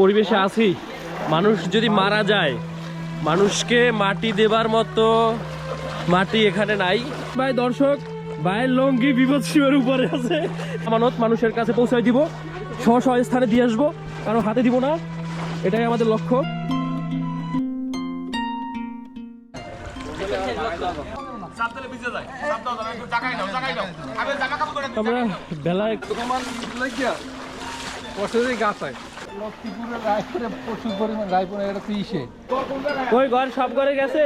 পরিবেশে আছি মানুষ যদি মারা যায় মানুষকে মাটি দেবার মতো মাটি এখানে নাই। ভাই দর্শক ভাইয়ের লঙ্গি বিপদ শিবের উপরে আছে। আমানত মানুষের কাছে পৌঁছায় দিব স্ব স্ব স্থানে দিয়ে আসব কারণ হাতে দিব না এটাই আমাদের লক্ষ্য। আমরা বেলায় গাছ হয়। ওই ঘর সব ঘরে গেছে?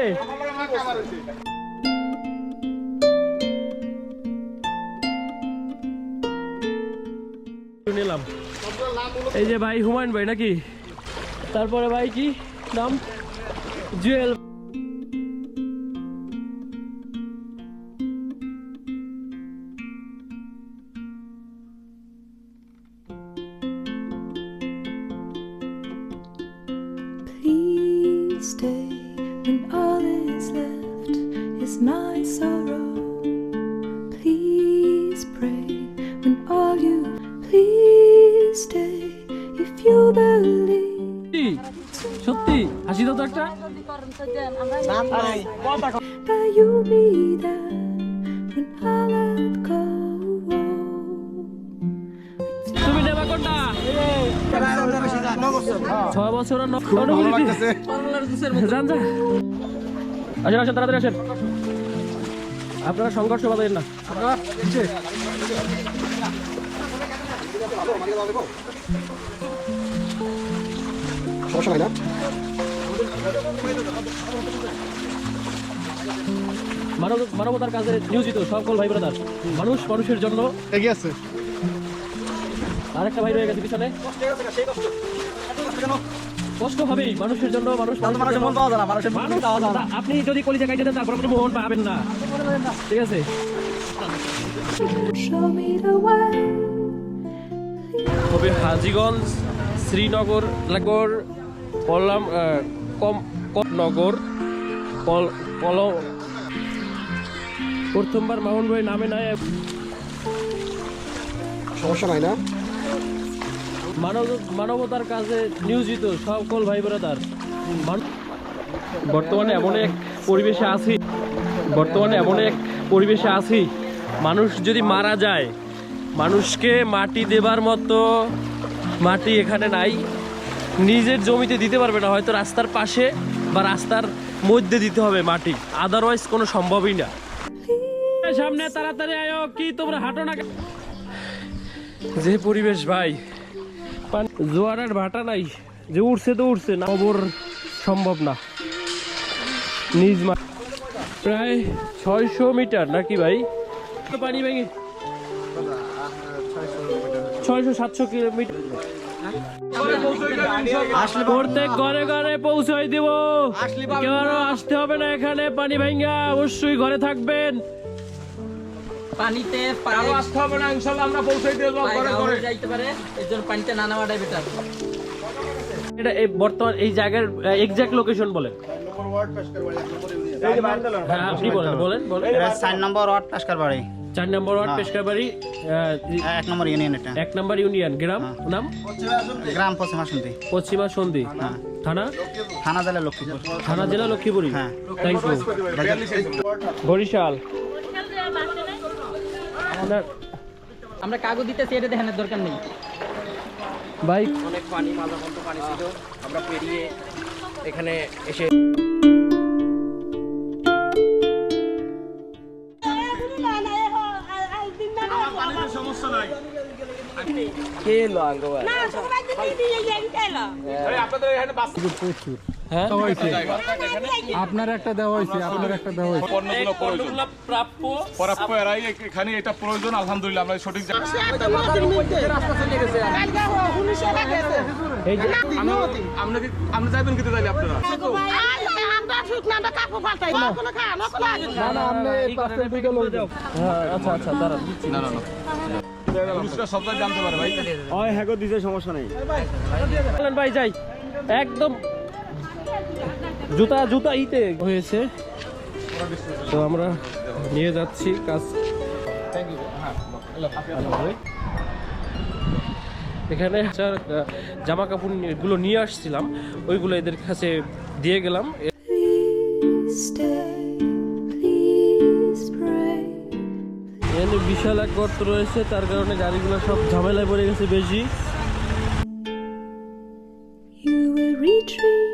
এই যে ভাই হুমায়ুন ভাই নাকি? তারপরে ভাই কি নাম? Jewel all is left is my sorrow. Please pray when all you please stay if you believe. সত্যি, হাসি দাও তো একটা that you'll be there when I let go. তুমি নেবা কোনটা ছয় বছর আর আসেন আসেন তাড়াতাড়ি আসেন। আপনারা সংঘর্ষ বাজাবেন না। সমস্যা হয় না? মানব মানবতার কাজে নিয়োজিত সকল ভাই ব্রাদার মানুষ মানুষের জন্য এগিয়ে আছে। আরেকটা ভাই রয়ে গেছে পিছনে। কষ্ট হবেই মানুষের জন্য মানুষ মানুষের মন পাওয়া যায় না মানুষের আপনি যদি কলিজা কাইটে দেন তারপর আপনি মন পাবেন না। ঠিক আছে. হবে হাজিগঞ্জ শ্রীনগর লাগর কলাম কম নগর কল কল প্রথমবার মামুন ভাই নামে নাই। সমস্যা নাই না? মানব মানবতার কাজে নিয়োজিত সকল ভাই ব্রাদার মান- বর্তমানে এমন এক পরিবেশে আছি বর্তমানে এমন এক পরিবেশে আছি মানুষ যদি মারা যায় মানুষকে মাটি দেবার মতো মাটি এখানে নাই। নিজের জমিতে দিতে পারবে না হয়তো রাস্তার পাশে বা রাস্তার মধ্যে দিতে হবে মাটি আদারওয়াইজ কোনো সম্ভবই না। সামনে তাড়াতাড়ি আয়ো কি তোমরা হাঁটো না? যে পরিবেশ ভাই পান- জোয়ার আর ভাটা নাই। যে উঠছে তো উঠছে না। খবর সম্ভব না। নিজ মা- প্রায় ছয়শো মিটার নাকি ভাই? পানি ভেঙে ছয়শো সাতশো কিলোমিটার। প্রত্যেক ঘরে ঘরে পৌঁছাই দিব। কেউ আসতে হবে না এখানে। পানি ভাঙ্গা অবশ্যই ঘরে থাকবেন। পানিতে পায়ে আসতে হবে না ইনশাল্লাহ আমরা পৌঁছে দিয়ে যাব পায়ে ঘাম যাইতে পারে এর জন্য পানিতে না নামাটাই বেটার এটা এই বর্তমান এই জায়গার এক্সাক্ট লোকেশন বলেন। হ্যাঁ আপনি বলেন বলেন বলেন। চার নম্বর ওয়ার্ড পেশকার বাড়ি। চার নম্বর ওয়ার্ড পেশকাবাড়ি এক নম্বর ইউনিয়ন এটা। এক নম্বর ইউনিয়ন গ্রাম নাম? গ্রাম পশ্চিমা শুনতে পশ্চিমা সন্ধি। থানা? থানা জেলা লক্ষ্মীপুর। থানা জেলা লক্ষ্মীপুরি হ্যাঁ। Thank you Barishal. আমরা কাগজ দিতেছি এটা দেখানোর দরকার নেই। ভাই। অনেক পানি মাঝে মধ্যে পানি ছিল। আমরা পেরিয়ে এখানে এসে কে এলো আঙ্গ ভাই হ্যাঁ? আপনার একটা দেওয়া হয়েছে আপনার একটা দেওয়া হয়েছে। পণ্যগুলো প্রয়োজন। প্রাপ্য। পরাপ্য এরাই এখানে এটা প্রয়োজন আলহামদুলিল্লাহ আমরা সঠিক জায়গায় আপনি আপনি যাবেন কিন্তু তাইলে আপনারা? না না আপনি এই পাশের দিকে লোক যাও হ্যাঁ, আচ্ছা আচ্ছা দাঁড়ান। দিচ্ছি। না না না। পুরুষরা সব জানতে পারে ভাই। বলেন ভাই যাই। একদম জুতা জুতা ইতে হয়েছে। তো আমরা নিয়ে যাচ্ছি কাজ। এখানে জামা কাপড়গুলো নিয়ে আসছিলাম। ওইগুলো এদের কাছে দিয়ে গেলাম। বিশাল এক গর্ত রয়েছে, তার কারণে গাড়িগুলো সব ঝামেলায় পড়ে গেছে বেশি। You will retreat